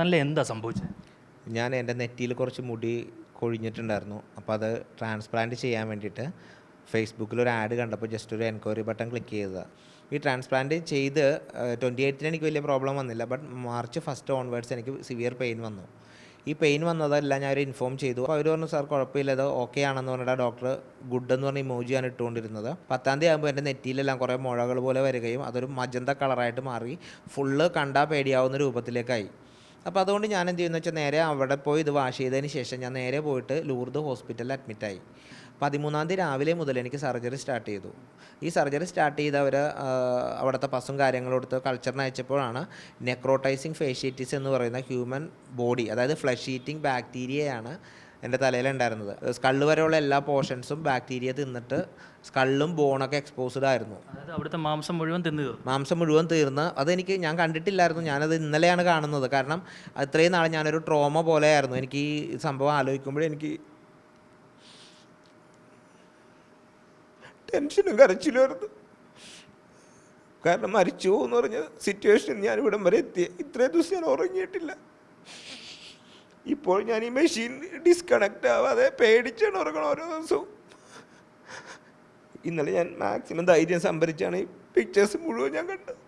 സനലെ എന്താ സംഭവിച്ചത് ഞാൻ എന്റെ നെറ്റിയിൽ കുറച്ച് മുടി കൊഴിഞ്ഞിട്ടുണ്ടായിരുന്നു. അപ്പോൾ അത് ട്രാൻസ്പ്ലാന്റ് ചെയ്യാൻ വേണ്ടിയിട്ട് ഫേസ്ബുക്കിൽ ഒരു ആഡ് കണ്ടപ്പോൾ ജസ്റ്റ് ഒരു എൻക്വയറി ബട്ടൺ ക്ലിക്ക് ചെയ്തതാണ് ഈ ട്രാൻസ്പ്ലാന്റ് ചെയ്ത് ട്വന്റി എയ്റ്റിന് എനിക്ക് വലിയ പ്രോബ്ലം വന്നില്ല. ബട്ട് മാർച്ച് ഫസ്റ്റ് ഓൺവേർഡ്സ് എനിക്ക് സിവിയർ പെയിൻ വന്നു. ഈ പെയിൻ വന്നതെല്ലാം ഞാൻ ഒരു ഇൻഫോം ചെയ്തു. അപ്പോൾ അവർ പറഞ്ഞു സാർ കുഴപ്പമില്ല. അത് ഓക്കെ ആണെന്ന് പറഞ്ഞിട്ട് ഡോക്ടർ ഗുഡ് എന്ന് പറഞ്ഞ ഇമോജിയാണ് ഇട്ടുകൊണ്ടിരുന്നത്. പത്താം തീയതി ആകുമ്പോൾ എന്റെ നെറ്റിയിലെല്ലാം കുറേ മുഴകൾ പോലെ വരികയും അതൊരു മജന്ത കളറായിട്ട് മാറി. ഫുള്ള് കണ്ടാൽ പേടിയാവുന്ന രൂപത്തിലേക്കായി. അപ്പോൾ അതുകൊണ്ട് ഞാൻ എന്ത് ചെയ്യുന്നു വെച്ചാൽ നേരെ അവിടെ പോയി ഇത് വാഷ് ചെയ്തതിന് ശേഷം ഞാൻ നേരെ പോയിട്ട് ലൂർദ് ഹോസ്പിറ്റലിൽ അഡ്മിറ്റായി പതിമൂന്നാം തീയതി രാവിലെ മുതൽ എനിക്ക് സർജറി സ്റ്റാർട്ട് ചെയ്തു. ഈ സർജറി സ്റ്റാർട്ട് ചെയ്ത് അവർ അവിടുത്തെ പസും കാര്യങ്ങളും എടുത്ത് കൾച്ചറിന് അയച്ചപ്പോഴാണ് നെക്രോട്ടൈസിങ് ഫേഷ്യറ്റീസ് എന്ന് പറയുന്ന ഹ്യൂമൻ ബോഡി അതായത് ഫ്ലഷ് ഈറ്റിംഗ് ബാക്ടീരിയയാണ് എന്റെ തലയിലുണ്ടായിരുന്നത്. സ്കള്ള് വരെയുള്ള എല്ലാ പോർഷൻസും ബാക്ടീരിയ തിന്നിട്ട് സ്കള്ളും ബോണൊക്കെ എക്സ്പോസ്ഡ് ആയിരുന്നു. അതായത് അവിടുത്തെ മാംസം മുഴുവൻ തിന്നു മാംസം മുഴുവൻ തീർന്ന്. അതെനിക്ക് ഞാൻ കണ്ടിട്ടില്ലായിരുന്നു. ഞാനത് ഇന്നലെയാണ് കാണുന്നത്. കാരണം അത്രയും നാളെ ഞാനൊരു ട്രോമ പോലെയായിരുന്നു. എനിക്ക് ഈ സംഭവം ആലോചിക്കുമ്പോഴേ എനിക്ക് ടെൻഷനും കരച്ചിലുമായിരുന്നു കാരണം മരിച്ചു എന്ന് പറഞ്ഞ സിറ്റുവേഷൻ ഞാൻ ഇവിടം വരെ എത്തി. ഇത്രയും ദിവസം ഞാൻ ഉറങ്ങിയിട്ടില്ല. ഇപ്പോൾ ഞാൻ ഈ മെഷീൻ ഡിസ്കണക്റ്റ് ആവാതെ പേടിച്ചാണ് ഉറങ്ങണം ഓരോ ദിവസവും. ഇന്നലെ ഞാൻ മാക്സിമം ധൈര്യം സംഭരിച്ചാണ് ഈ പിക്ചേഴ്സ് മുഴുവൻ ഞാൻ കണ്ടത്.